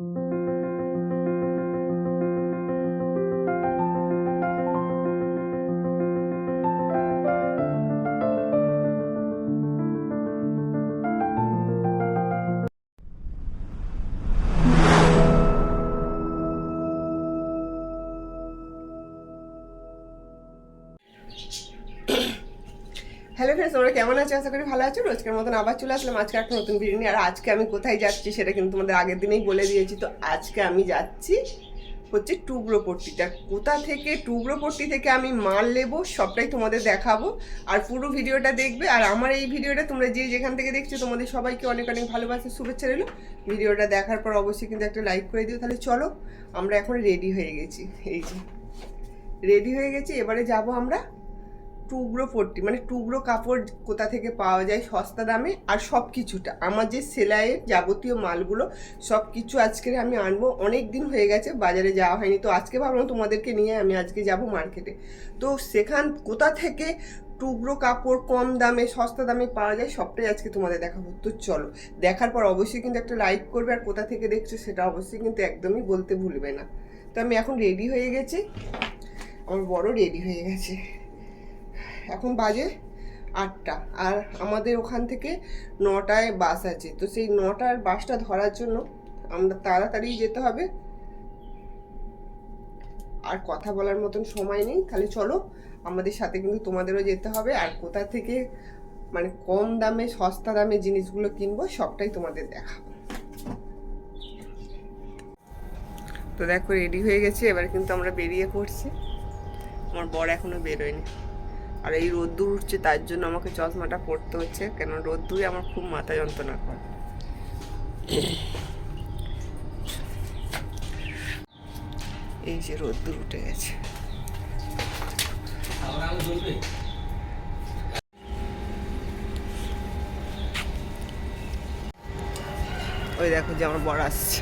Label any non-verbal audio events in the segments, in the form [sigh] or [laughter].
thank you তোমরা কেমন আছো? আশা করি ভালো আছো। রোজকার মতন আবার চলে আসলাম আজকে একটা নতুন ভিডিও নিয়ে। আর আজকে আমি কোথায় যাচ্ছি সেটা কিন্তু তোমাদের আগের দিনেই বলে দিয়েছি। তো আজকে আমি যাচ্ছি হচ্ছে টুকরো পট্টিটা কোথা থেকে? টুকরো পট্টি থেকে আমি মাল নেব, সবটাই তোমাদের দেখাবো। আর পুরো ভিডিওটা দেখবে। আর আমার এই ভিডিওটা তোমরা যে যেখান থেকে দেখছ, তোমাদের সবাইকে অনেক অনেক ভালোবাসা, শুভেচ্ছা রইল। ভিডিওটা দেখার পর অবশ্যই কিন্তু একটা লাইক করে দিও। তাহলে চলো, আমরা এখন রেডি হয়ে গেছি। এই যে, রেডি হয়ে গেছি। এবারে যাব আমরা টুকরো পট্টি মানে টুকরো কাপড় কোথা থেকে পাওয়া যায় সস্তা দামে আর সব কিছুটা আমার যে সেলাইয়ের যাবতীয় মালগুলো সব কিছু আজকে আমি আনব। অনেক দিন হয়ে গেছে, বাজারে যাওয়া হয়নি। তো আজকে ভাবলাম তোমাদেরকে নিয়ে আমি আজকে যাব মার্কেটে। তো সেখান, কোথা থেকে টুকরো কাপড় কম দামে, সস্তা দামে পাওয়া যায় সবটাই আজকে তোমাদের দেখাবো। তো চলো, দেখার পর অবশ্যই কিন্তু একটা লাইক করবে আর কোথা থেকে দেখছ সেটা অবশ্যই কিন্তু একদমই বলতে ভুলবে না। তো আমি এখন রেডি হয়ে গেছি। আমার বড় রেডি হয়ে গেছে। এখন বাজে আটটা আর আমাদের ওখান থেকে নটায় বাস আছে। তো সেই নটার বাসটা ধরার জন্য আমরা তাড়াতাড়ি যেতে হবে। আর কথা বলার মতন সময় নেই। তাহলে চলো, আমাদের সাথে কিন্তু তোমাদেরও যেতে হবে। আর কোথা থেকে মানে কম দামে, সস্তা দামে জিনিসগুলো কিনবো সবটাই তোমাদের দেখাবো। তো দেখো রেডি হয়ে গেছে। এবার কিন্তু আমরা বেরিয়ে পড়ছি। আমার বর এখনও বেরোয়নি। আর এই রোদ্দুর উঠছে, তার জন্য আমাকে চশমাটা পরতে হচ্ছে। কেন রোদ্দুরে আমার খুব মাথা যন্ত্রণা করে এই যে রোদ্দুর উঠে গেছে। ওই দেখো যে আমার বড় আসছে।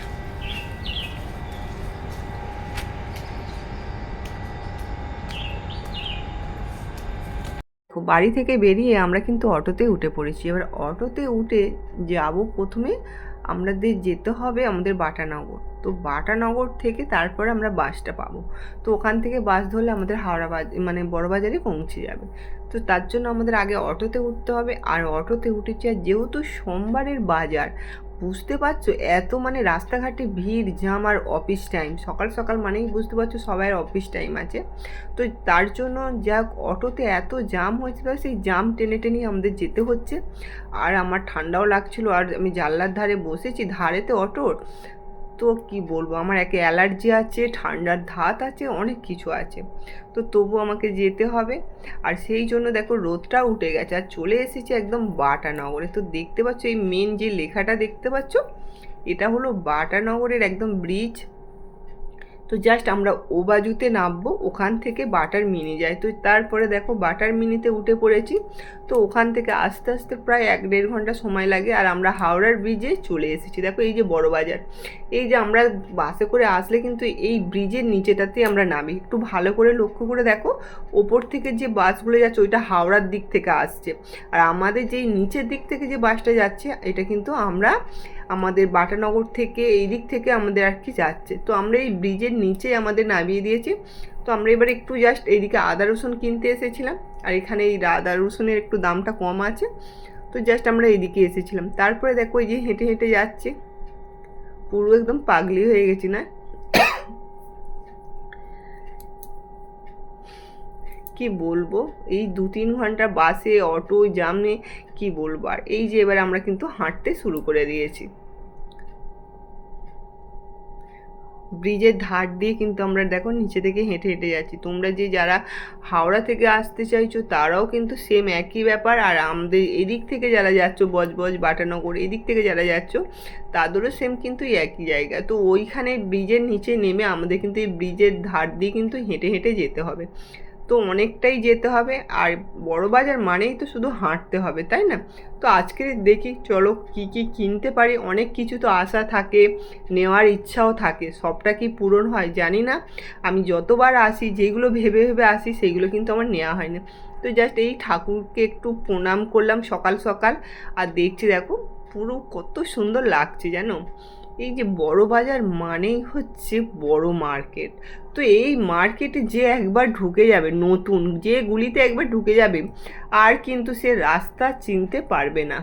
দেখো, বাড়ি থেকে বেরিয়ে আমরা কিন্তু অটোতে উঠে পড়েছি। এবার অটোতে উঠে যাব প্রথমে আমাদের যেতে হবে আমাদের বাটানগর। তো বাটানগর থেকে তারপরে আমরা বাসটা পাবো। তো ওখান থেকে বাস ধরলে আমাদের হাওড়া বাজ মানে বড়বাজারে পৌঁছে যাবে। তো তার জন্য আমাদের আগে অটোতে উঠতে হবে। আর অটোতে উঠেছি আর যেহেতু সোমবারের বাজার বুঝতে পারছ? এত মানে রাস্তাঘাটে ভিড় জাম আর অফিস টাইম সকাল সকাল মানেই বুঝতে পারছ সবাই অফিস টাইম আছে। তো তার জন্য যা অটোতে এত জাম হয়েছিল সেই জাম টেনে টেনেই আমাদের যেতে হচ্ছে। আর আমার ঠান্ডাও লাগছিল, আর আমি জানলার ধারে বসেছি, ধারেতে অটোর তো কি বলব? আমার একে অ্যালার্জি আছে, ঠান্ডার ধাত আছে, অনেক কিছু আছে। তো তবু আমাকে যেতে হবে। আর সেই জন্য দেখো রোদটা উঠে গেছে। আর চলে এসেছি একদম বাটানগরে। তো দেখতে পাচ্ছ এই মেন যে লেখাটা দেখতে পাচ্ছ, এটা হলো বাটানগরের একদম ব্রিজ তো জাস্ট আমরা ও বাজুতে নামবো, ওখান থেকে বাটার মিনি যায় তো তারপরে দেখো বাটার মিনিতে উঠে পড়েছি। তো ওখান থেকে আস্তে আস্তে প্রায় এক দেড় ঘণ্টা সময় লাগে আর আমরা হাওড়ার ব্রিজে চলে এসেছি। দেখো এই যে বড় বাজার, এই যে আমরা বাসে করে আসলে কিন্তু এই ব্রিজের নিচেটাতেই আমরা নামি। একটু ভালো করে লক্ষ্য করে দেখো, ওপর থেকে যে বাসগুলো যাচ্ছে ওইটা হাওড়ার দিক থেকে আসছে। আর আমাদের যেই নিচের দিক থেকে যে বাসটা যাচ্ছে, এটা কিন্তু আমরা আমাদের বাটানগর থেকে, এই দিক থেকে আমাদের আর কি যাচ্ছে। তো আমরা এই ব্রিজের নিচে আমাদের নামিয়ে দিয়েছি। তো আমরা এবার একটু জাস্ট এইদিকে আদা রসুন কিনতে এসেছিলাম, আর এখানে এই আদা রসুনের একটু দামটা কম আছে। তো জাস্ট আমরা এইদিকে এসেছিলাম। তারপরে দেখো এই যে হেঁটে হেঁটে যাচ্ছে। পুরো একদম পাগলি হয়ে গেছি না? কি বলব? এই দু তিন ঘণ্টা বাসে, অটো, জামে, কি বলব? আর এই যে এবার আমরা কিন্তু হাঁটতে শুরু করে দিয়েছি। ব্রিজের ধার দিয়ে কিন্তু আমরা দেখো নিচে থেকে হেঁটে হেঁটে যাচ্ছি। তোমরা যে যারা হাওড়া থেকে আসতে চাইছো, তারাও কিন্তু সেম একই ব্যাপার। আর আমাদের এদিক থেকে যারা যাচ্ছ বজ বাটানগর এদিক থেকে যারা যাচ্ছ, তাদেরও সেম কিন্তু একই জায়গা। তো ওইখানে ব্রিজের নিচে নেমে আমাদের কিন্তু এই ব্রিজের ধার দিয়ে কিন্তু হেঁটে হেঁটে যেতে হবে। তো অনেকটাই যেতে হবে। আর বড় বাজার মানেই তো শুধু হাঁটতে হবে, তাই না? তো আজকে দেখি চলো কি কি কিনতে পারি। অনেক কিছু তো আশা থাকে, নেওয়ার ইচ্ছাও থাকে। সবটা কি পূরণ হয় জানি না। আমি যতবার আসি, যেগুলো ভেবে ভেবে আসি, সেগুলো কিন্তু আমার নেওয়া হয় না তো জাস্ট এই ঠাকুরকে একটু প্রণাম করলাম সকাল সকাল। আর দেখছি দেখো, পুরো কত সুন্দর লাগছে জানো? এই যে বড় বাজার মানেই হচ্ছে বড় মার্কেট। তো এই মার্কেটে যে একবার ঢুকে যাবে, নতুন যে গুলিতে একবার ঢুকে যাবে, আর কিন্তু সে রাস্তা চিনতে পারবে না।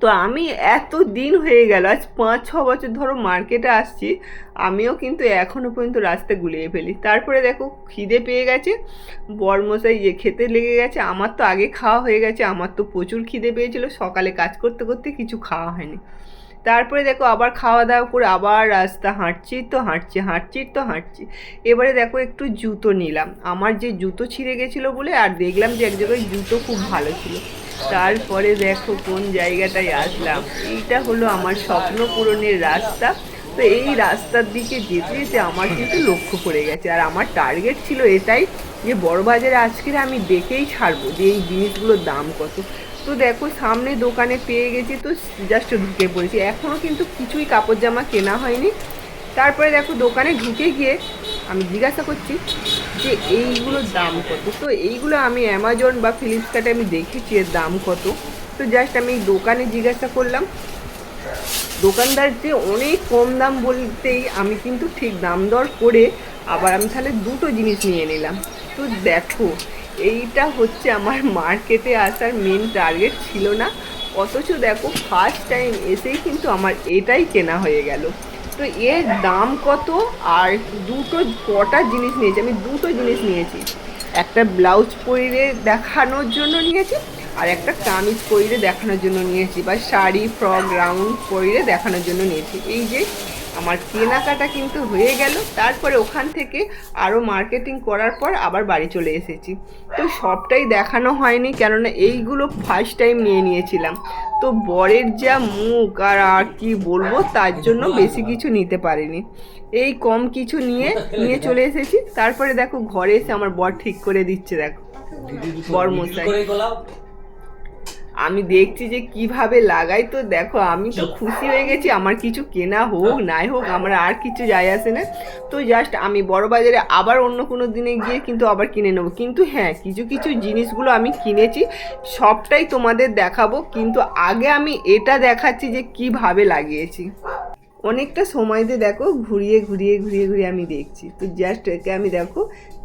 তো আমি এত দিন হয়ে গেল, আজ পাঁচ, ছ বছর ধরো মার্কেটে আসছি, আমিও কিন্তু এখনও পর্যন্ত রাস্তা গুলিয়ে ফেলি। তারপরে দেখো খিদে পেয়ে গেছে, বরমশাই যে খেতে লেগে গেছে, আমার তো আগে খাওয়া হয়ে গেছে, আমার তো প্রচুর খিদে পেয়েছিল, সকালে কাজ করতে করতে কিছু খাওয়া হয়নি। তারপরে দেখো আবার খাওয়া দাওয়া করে আবার রাস্তা হাঁটছি, তো হাঁটছি হাঁটছি, তো হাঁটছি। এবারে দেখো একটু জুতো নিলাম। আমার যে জুতো ছিঁড়ে গেছিল বলে আর দেখলাম যে এক জায়গায় জুতো খুব ভালো ছিল। তারপরে দেখো কোন জায়গাটায় আসলাম। এইটা হলো আমার স্বপ্ন পূরণের রাস্তা। তো এই রাস্তার দিকে যেতে যেতে আমার কিন্তু লক্ষ্য পড়ে গেছে। আর আমার টার্গেট ছিল এটাই যে বড় বাজারে আজকের আমি দেখেই ছাড়বো যে এই জিনিসগুলোর দাম কত। তো দেখো, সামনে দোকানে পেয়ে গেছি তো জাস্ট ঢুকে পড়েছি। এখনও কিন্তু কিছুই কাপড় জামা কেনা হয়নি। তারপরে দেখো, দোকানে ঢুকে গিয়ে আমি জিজ্ঞাসা করছি যে এইগুলোর দাম কত? তো এইগুলো আমি অ্যামাজন বা ফ্লিপকার্টে আমি দেখেছি এর দাম কত। তো জাস্ট আমি দোকানে জিজ্ঞাসা করলাম। দোকানদার যে অনেক কম দাম বলতেই আমি কিন্তু ঠিক দাম দর করে আবার আমি তাহলে দুটো জিনিস নিয়ে নিলাম। তো দেখো এইটা হচ্ছে আমার মার্কেটে আসার মেন টার্গেট ছিল না। অথচ দেখো ফার্স্ট টাইম এসেই কিন্তু আমার এটাই কেনা হয়ে গেল। তো এর দাম কত? আর দুটো, কটা জিনিস নিয়েছি? আমি দুটো জিনিস নিয়েছি। একটা ব্লাউজ পরিয়ে দেখানোর জন্য নিয়েছি, আর একটা কামিজ পরিয়ে দেখানোর জন্য নিয়েছি, বা শাড়ি ফ্রক রাউন্ড পরিয়ে দেখানোর জন্য নিয়েছি। এই যে আমার কেনাকাটা কিন্তু হয়ে গেল। তারপরে ওখান থেকে আরও মার্কেটিং করার পর আবার বাড়ি চলে এসেছি। তো সবটাই দেখানো হয়নি কেননা এইগুলো ফার্স্ট টাইম নিয়ে নিয়েছিলাম। তো বরের যা মুখ আর আর কি বলব তার জন্য বেশি কিছু নিতে পারিনি। এই কম কিছু নিয়ে নিয়ে চলে এসেছি। তারপরে দেখো ঘরে এসে আমার বর ঠিক করে দিচ্ছে দেখো। বরমশাই আমি দেখছি যে কীভাবে লাগাই তো দেখো, আমি তো খুশি হয়ে গেছি, আমার কিছু কেনা হোক, নাই হোক, আমার আর কিছু যাই আসে না। তো জাস্ট আমি বড় বাজারে আবার অন্য কোনো দিনে গিয়ে কিন্তু আবার কিনে নেব। কিন্তু হ্যাঁ কিছু কিছু জিনিসগুলো আমি কিনেছি, সবটাই তোমাদের দেখাবো, কিন্তু আগে আমি এটা দেখাচ্ছি যে কীভাবে লাগিয়েছি। অনেকটা সময় দিয়ে দেখো ঘুরিয়ে ঘুরিয়ে ঘুরিয়ে ঘুরিয়ে আমি দেখছি। তো জাস্ট একে আমি দেখো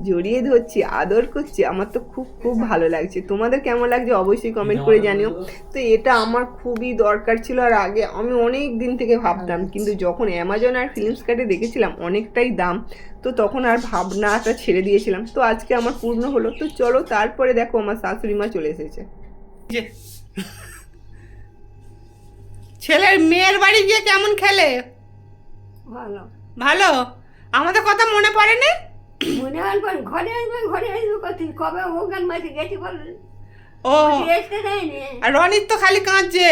জড়িয়ে ধরছি আদর করছি। আমার তো খুব খুব ভালো লাগছে। তোমাদের কেমন লাগছে অবশ্যই কমেন্ট করে জানিও। তো এটা আমার খুবই দরকার ছিল আর আগে আমি অনেক দিন থেকে ভাবতাম কিন্তু যখন অ্যামাজন আর ফিল্মসকার্টে দেখেছিলাম অনেকটাই দাম তো তখন আর ভাবনাটা ছেড়ে দিয়েছিলাম। তো আজকে আমার পূর্ণ হলো। তো চলো তারপরে দেখো আমার শাশুড়ি মা চলে এসেছে। ছেলের মেয়ের বাড়ি গিয়ে কেমন খেলে? ভালো। ভালো? আমাদের কথা মনে পড়ে না মনে পর ঘরে আসবে ঘরে আসবে কত কবে ওখান মাঝে গেছি বল ও। আর রনির তো খালি কাঁদছে।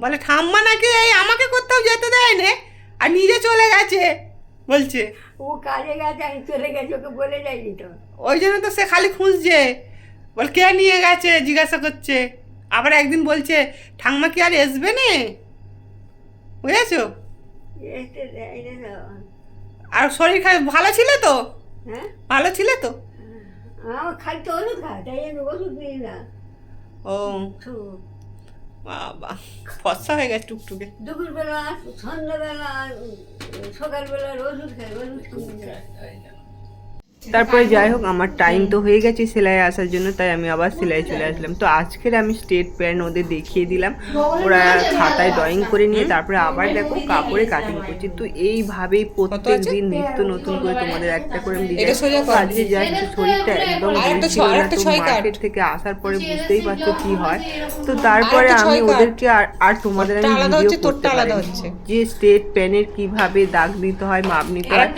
বলে ঠাম্মা নাকি এই আমাকে কোথাও যেতে দেয় না আর নিজে চলে গেছে বলছে। ও কাজে গেছে আমি চলে গেছি ওকে বলে যাইনি তো। ওই জন্য তো সে খালি খুঁজছে। বল কে নিয়ে গেছে? জিজ্ঞাসা করছে। আবার একদিন বলছে ঠাম্মা কি আর আসবে না? বুঝেছ। আর শরীর খারাপ ভালো ছিল তো? হ্যাঁ? ভালো ছিল তো? আমার খালি তো ওষুধ খায় তাই আমি ওষুধ নিই না ও। বাবা ফর্সা হয়ে গেছে টুকটুকে। দুপুরবেলা সন্ধ্যাবেলা সকালবেলা ওষুধ খাই ওষুধ খাই তারপরে যাই হোক আমার টাইম তো হয়ে গেছে সেলাই আসার জন্য তাই আমি আবার সেলাই চলে আসলাম। তো আজকের আমি স্টেট প্যান্ট ওদের দেখিয়ে দিলাম। ওরা খাতায় ড্রয়িং করে নিয়ে তারপরে আবার দেখো কাপড়ে কাটিং করছি। তো এইভাবেই প্রত্যেক দিন নিত্য নতুন করে তোমাদের একটা করে। আজকে জাস্ট শরীরটা একদম। মার্কেট থেকে আসার পরে বুঝতেই পারছ কি হয়। তো তারপরে আমি ওদেরকে আর আর তোমাদের আমি ভিডিও করতে হচ্ছে। যে স্টেট প্যানের কীভাবে দাগ দিতে হয় মাপ নিতে হয়।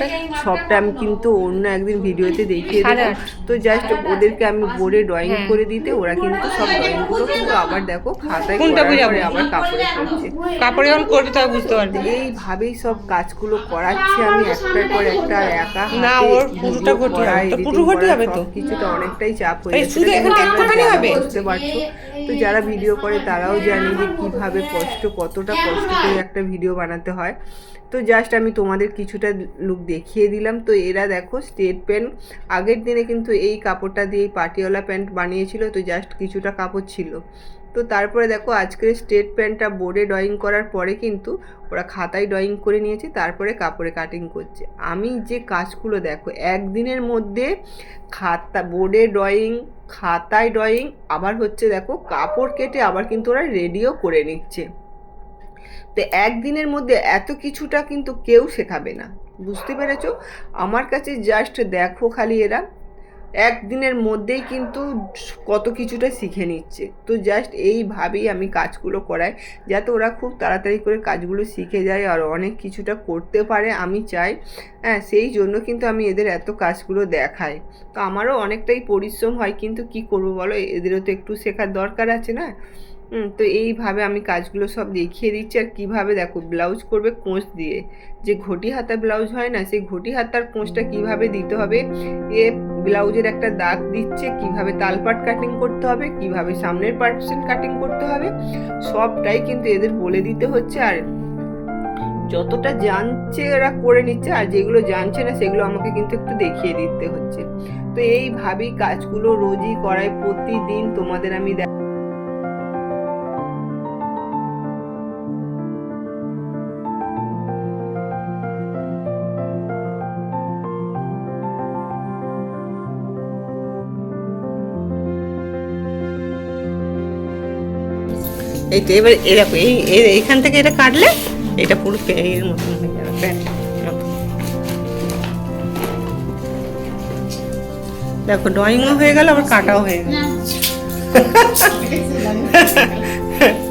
সবটা আমি কিন্তু অন্য একদিন ভিডিওতে দেখিয়ে দেবো তো জাস্ট ওদেরকে আমি বোর্ডে ড্রয়িং হ্যাঁ। করে দিতে ওরা কিন্তু সব ড্রয়িং ড্রয়িংগুলো কিন্তু আবার দেখো খাতায় কোনটা করার বোঝাবো? আবার কাপড়ে করছে কাপড়ে যখন করবি তবে বুঝতে পারবি এইভাবেই সব কাজগুলো করাচ্ছি আমি একটার পর একটা একা না, ওর পুরোটা ঘটি করা, হবে। পুরো ঘটি করা, হবে তো? সবকিছুতে অনেকটাই চাপ হয়ে যাচ্ছে শুধু এখানে কিন্তু একটুখানি হবে? বুঝতে পারছ তো যারা ভিডিও করে তারাও জানে যে কীভাবে কষ্ট, কতটা কষ্ট করে একটা ভিডিও বানাতে হয়। তো জাস্ট আমি তোমাদের কিছুটা লুক দেখিয়ে দিলাম। তো এরা দেখো স্টেট প্যান্ট আগের দিনে কিন্তু এই কাপড়টা দিয়ে পাটিওয়ালা প্যান্ট বানিয়েছিল। তো জাস্ট কিছুটা কাপড় ছিল। তো তারপরে দেখো আজকের স্টেট প্যান্টটা বোর্ডে ড্রয়িং করার পরে কিন্তু ওরা খাতায় ড্রয়িং করে নিয়েছে, তারপরে কাপড়ে কাটিং করছে। আমি যে কাজগুলো দেখো, একদিনের মধ্যে খাতা, বোর্ডে ড্রয়িং, খাতায় ড্রয়িং, আবার হচ্ছে দেখো কাপড় কেটে আবার কিন্তু ওরা রেডিও করে নিচ্ছে। তো একদিনের মধ্যে এত কিছুটা কিন্তু কেউ শেখাবে না, বুঝতে পেরেছ? আমার কাছে জাস্ট দেখো খালি এরা একদিনের মধ্যেই কিন্তু কত কিছুটা শিখে নিচ্ছে। তো জাস্ট এইভাবেই আমি কাজগুলো করাই, যাতে ওরা খুব তাড়াতাড়ি করে কাজগুলো শিখে যায় আর অনেক কিছুটা করতে পারে আমি চাই। হ্যাঁ সেই জন্য কিন্তু আমি এদের এত কাজগুলো দেখাই। তো আমারও অনেকটাই পরিশ্রম হয়, কিন্তু কি করব বলো? এদেরও তো একটু শেখার দরকার আছে না? তো এইভাবে আমি কাজগুলো সব দেখিয়ে দিচ্ছি আর কীভাবে দেখো, ব্লাউজ করবে কোঁচ দিয়ে। যে ঘটি হাতা ব্লাউজ হয় না, সেই ঘটি হাতার কোঁচটা কীভাবে দিতে হবে? এ ব্লাউজের একটা দাগ দিচ্ছে, কীভাবে তালপাট কাটিং করতে হবে, কীভাবে সামনের পার্সেন্ট কাটিং করতে হবে, সবটাই কিন্তু এদের বলে দিতে হচ্ছে। আর যতটা জানছে এরা করে নিচ্ছে, আর যেগুলো জানছে না, সেগুলো আমাকে কিন্তু একটু দেখিয়ে দিতে হচ্ছে। তো এইভাবেই কাজগুলো রোজই করায় প্রতিদিন, তোমাদের আমি এই তো এবার এরকম এই এইখান থেকে এটা কাটলে এটা পুরো এর মতন হয়ে যাবে প্যান্ট দেখো ড্রয়িংও হয়ে গেল আবার কাটাও হয়ে গেল। [laughs]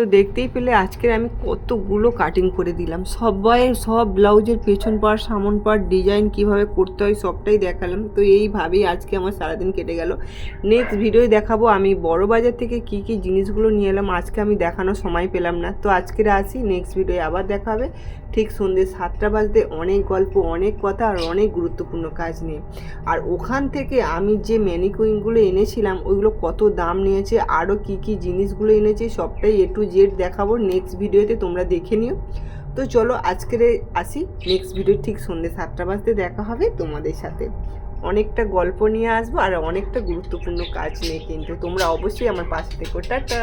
তো দেখতেই পেলে আজকের আমি কতগুলো কাটিং করে দিলাম। সবাই সব ব্লাউজের পেছন পার্ট সামন পার্ট ডিজাইন কীভাবে করতে হয় সবটাই দেখালাম। তো এইভাবেই আজকে আমার সারাদিন কেটে গেল। নেক্সট ভিডিও দেখাবো আমি বড় বাজার থেকে কি কি জিনিসগুলো নিয়ে এলাম। আজকে আমি দেখানোর সময় পেলাম না। তো আজকের আসি নেক্সট ভিডিও আবার দেখা হবে। ঠিক সন্ধ্যে সাতটা বাজতে অনেক গল্প, অনেক কথা আর অনেক গুরুত্বপূর্ণ কাজ নিয়ে। আর ওখান থেকে আমি যে ম্যানিকুইনগুলো এনেছিলাম, ওইগুলো কত দাম নিয়েছে, আরও কি কি জিনিসগুলো এনেছি, সবটাই এ টু জেড দেখাবো নেক্সট ভিডিওতে, তোমরা দেখে নিও। তো চলো আজকের আসি নেক্সট ভিডিও ঠিক সন্ধ্যে সাতটা বাজতে দেখা হবে তোমাদের সাথে। অনেকটা গল্প নিয়ে আসব আর অনেকটা গুরুত্বপূর্ণ কাজ নিয়ে কিন্তু তোমরা অবশ্যই আমার পাশে থেকো। টাটা!